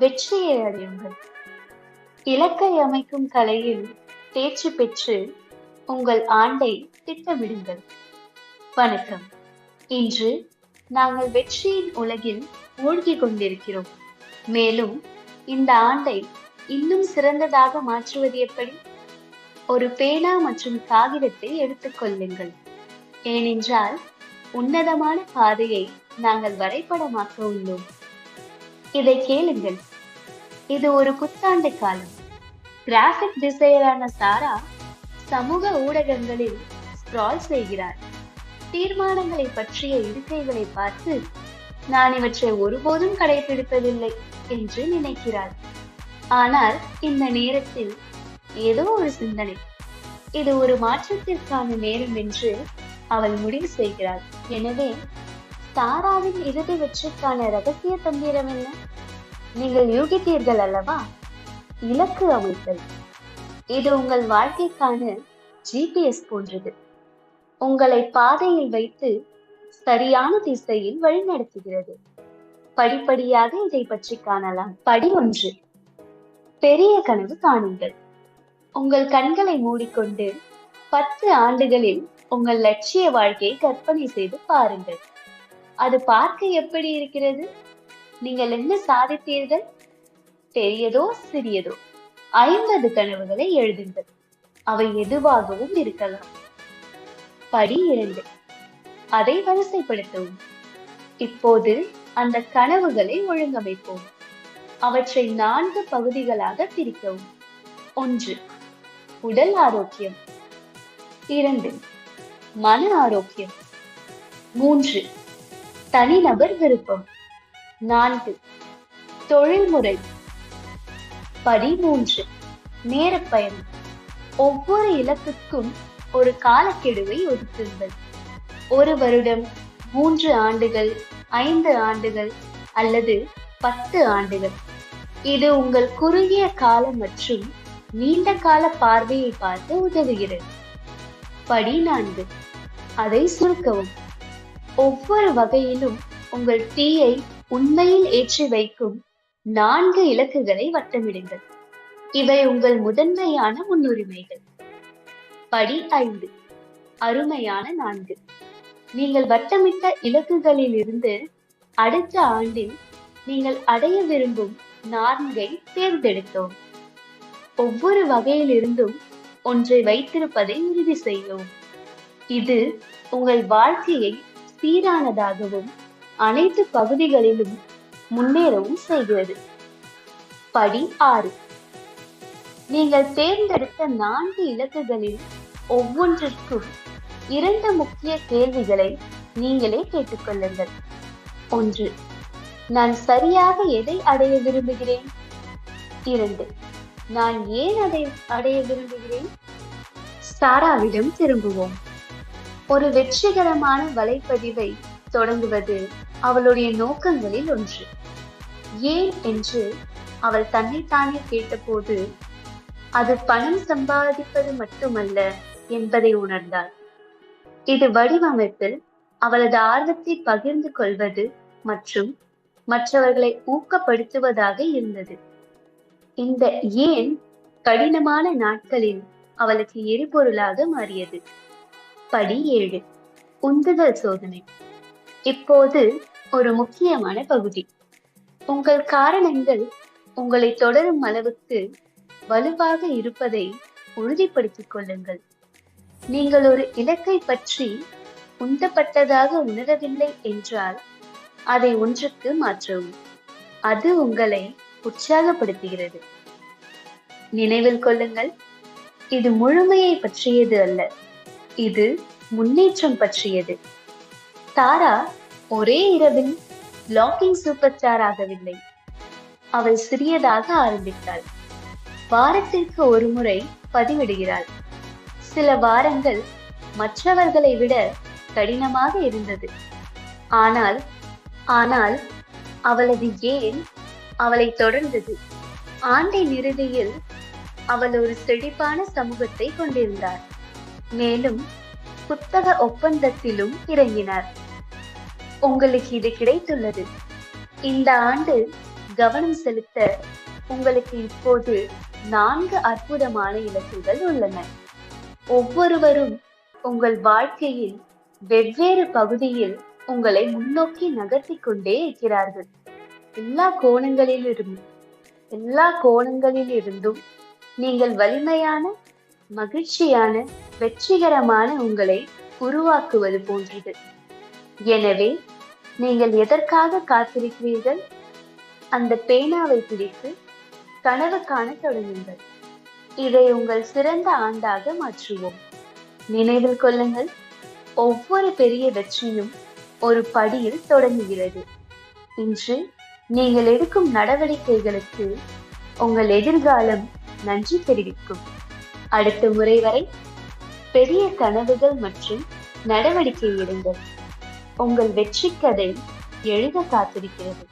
வெற்றியை அடையுங்கள் இலக்கை அமைக்கும் கலையில் தேர்ச்சி பெற்று உங்கள் ஆண்டை திட்டமிடுங்கள். வணக்கம். இன்று நாங்கள் வெற்றியின் உலகில் மூழ்கிக் கொண்டிருக்கிறோம். மேலும் இந்த ஆண்டை இன்னும் சிறந்ததாக மாற்றுவது எப்படி? ஒரு பேனா மற்றும் காகிதத்தை எடுத்துக்கொள்ளுங்கள் ஏனென்றால் உன்னதமான பாதையை நாங்கள் வரைபடமாக்க உள்ளோம். இதை கேளுங்கள். இது ஒரு புத்தாண்டு காலம். கிராஃபிக் டிசைனரான சாரா சமூக ஊடகங்களில் ஸ்க்ரால் செய்கிறார். தீர்மானங்களை பற்றிய இருக்கைகளை பார்த்து நான் இவற்றை ஒருபோதும் கடைபிடிப்பதில்லை என்று நினைக்கிறார். ஆனால் இந்த நேரத்தில் ஏதோ ஒரு சிந்தனை இது ஒரு மாற்றத்திற்கான நேரம் என்று அவள் முடிவு செய்கிறாள். எனவே தாராவின் இறுதி வெற்றிக்கான ரகசிய தந்திரம் என்ன? நீங்கள் யூகித்தீர்கள் அல்லவா? இலக்கு அமைத்தல். இது உங்கள் வாழ்க்கைக்கான ஜிபிஎஸ் போன்றது. உங்களை பாதையில் வைத்து சரியான திசையில் வழிநடத்துகிறது. படிப்படியாக இதை பற்றி காணலாம். படி ஒன்று. பெரிய கனவு காணுங்கள். உங்கள் கண்களை மூடிக்கொண்டு பத்து ஆண்டுகளில் உங்கள் லட்சிய வாழ்க்கையை கற்பனை செய்து பாருங்கள். அது பார்க்க எப்படி இருக்கிறது? நீங்கள் என்ன சாதித்தீர்கள்? பெரியதோ சிறியதோ? ஐம்பது கனவுகளை எழுதுங்கள். அவை எதுவாகவும் இருக்கலாம். படி இரண்டு. அதை வரிசைப்படுத்தவும். இப்போது அந்த கனவுகளை ஒழுங்கமைப்போம். அவற்றை நான்கு பகுதிகளாக பிரிக்கவும். ஒன்று. உடல் ஆரோக்கியம். இரண்டு. மன ஆரோக்கியம். மூன்று. தனிநபர் விருப்பம். நான்கு. தொழில்முறை. பதிமூன்று. நேரப்பயணம். ஒவ்வொரு இலக்குக்கும் ஒரு காலக்கெடுவை ஒதுக்குங்கள். ஒரு வருடம் மூன்று ஆண்டுகள் ஐந்து ஆண்டுகள் அல்லது பத்து ஆண்டுகள். இது உங்கள் குறுகிய கால மற்றும் நீண்ட கால பார்வையை பார்த்து உதவுகிறது. படி நான்கு அதை சுருக்கவும். ஒவ்வொரு வகையிலும் உங்கள் தீயை உண்மையில் ஏற்றி வைக்கும் நான்கு இலக்குகளை வட்டமிடுங்கள். இவை உங்கள் முதன்மையான முன்னுரிமைகள். படி ஐந்து. அருமையான நான்கு. நீங்கள் வட்டமிட்ட இலக்குகளில் இருந்து அடுத்த ஆண்டில் நீங்கள் அடைய விரும்பும் நான்கை தேர்ந்தெடுத்தோம். ஒவ்வொரு வகையிலிருந்தும் ஒன்றை வைத்திருப்பதை உறுதி செய்யவும் இது உங்கள் வாழ்க்கையை சீரானதாகவும் அனைத்து பகுதிகளிலும் முன்னேறவும் செய்கிறது. படி ஆறு. நீங்கள் தேர்ந்தெடுத்த நான்கு இலக்குகளில் ஒவ்வொன்றிற்கும் இரண்டு முக்கிய கேள்விகளை நீங்களே கேட்டுக்கொள்ளுங்கள் ஒன்று நான் சரியாக எதை அடைய விரும்புகிறேன்? இரண்டு நான் ஏன் அதை அடைய விரும்புகிறேன்? சாராவிடம் திரும்புவோம். ஒரு வெற்றிகரமான வலைப்பதிவை தொடங்குவது அவளுடைய நோக்கங்களில் ஒன்று. ஏன் என்று அவள் தன்னைத்தானே கேட்டபோது அது பணம் சம்பாதிப்பது மட்டுமல்ல என்பதை உணர்ந்தாள். இது வடிவமைப்பில் அவளது ஆர்வத்தை பகிர்ந்து கொள்வது மற்றும் மற்றவர்களை ஊக்கப்படுத்துவதாக இருந்தது. இந்த ஏன் கடினமான நாட்களில் அவளுக்கு எரிபொருளாக மாறியது? படி ஏழு. உந்துதல் சோதனை. இப்போது ஒரு முக்கியமான பகுதி. உங்கள் காரணங்கள் உங்களை தொடரும் அளவுக்கு வலுவாக இருப்பதை உறுதிப்படுத்திக் கொள்ளுங்கள். நீங்கள் ஒரு இலக்கை பற்றி உந்தப்பட்டதாக உணரவில்லை என்றால் அதை ஒன்றுக்கு மாற்றவும். அது உங்களை உற்சாகப்படுத்துகிறது. நினைவில் கொள்ளுங்கள் இது முழுமையை பற்றியது அல்ல. இது முன்னேற்றம் பற்றியது. தாரா ஒரே இரவில் பிளாக்கிங் சூப்பர் ஸ்டார் ஆகவில்லை. அவள் சிறியதாக ஆரம்பித்தாள். வாரத்திற்கு ஒரு முறை பதிவிடுகிறாள். சில வாரங்கள் மற்றவர்களை விட கடினமாக இருந்தது. ஆனால் ஆனால் அவளது ஏன் அவளை தொடர்ந்தது? ஆண்டின் இறுதியில் அவள் ஒரு செழிப்பான சமூகத்தை கொண்டிருந்தார். மேலும் புத்தக ஒப்பந்தத்திலும் இறங்கினார். உங்களுக்கு இது கிடைத்துள்ளது. இந்த ஆண்டு கவனம் செலுத்த உங்களுக்கு இப்போது நான்கு அற்புதமான இலக்குகள் உள்ளன. ஒவ்வொருவரும் உங்கள் வாழ்க்கையில் வெவ்வேறு பகுதியில் உங்களை முன்னோக்கி நகர்த்தி கொண்டே இருக்கிறார்கள். எல்லா கோணங்களிலிருந்தும் எல்லா கோணங்களில் இருந்தும் நீங்கள் வலிமையான மகிழ்ச்சியான வெற்றிகரமான உங்களை உருவாக்குவது போன்றது. எனவே நீங்கள் எதற்காக காத்திருக்கிறீர்கள்? அந்த பேனாவை பிடித்து கனவு காண தொடங்குங்கள். இதை உங்கள் சிறந்த ஆண்டாக மாற்றுவோம். நினைவில் கொள்ளுங்கள் ஒவ்வொரு பெரிய வெற்றியும் ஒரு படியில் தொடங்குகிறது. இன்று நீங்கள் எடுக்கும் நடவடிக்கைகளுக்கு உங்கள் எதிர்காலம் நன்றி தெரிவிக்கும். அடுத்த முறை வரை பெரிய கனவுகள் மற்றும் நடவடிக்கை எடுங்கள். உங்கள் வெற்றி கதை எழுத காத்திருக்கிறது.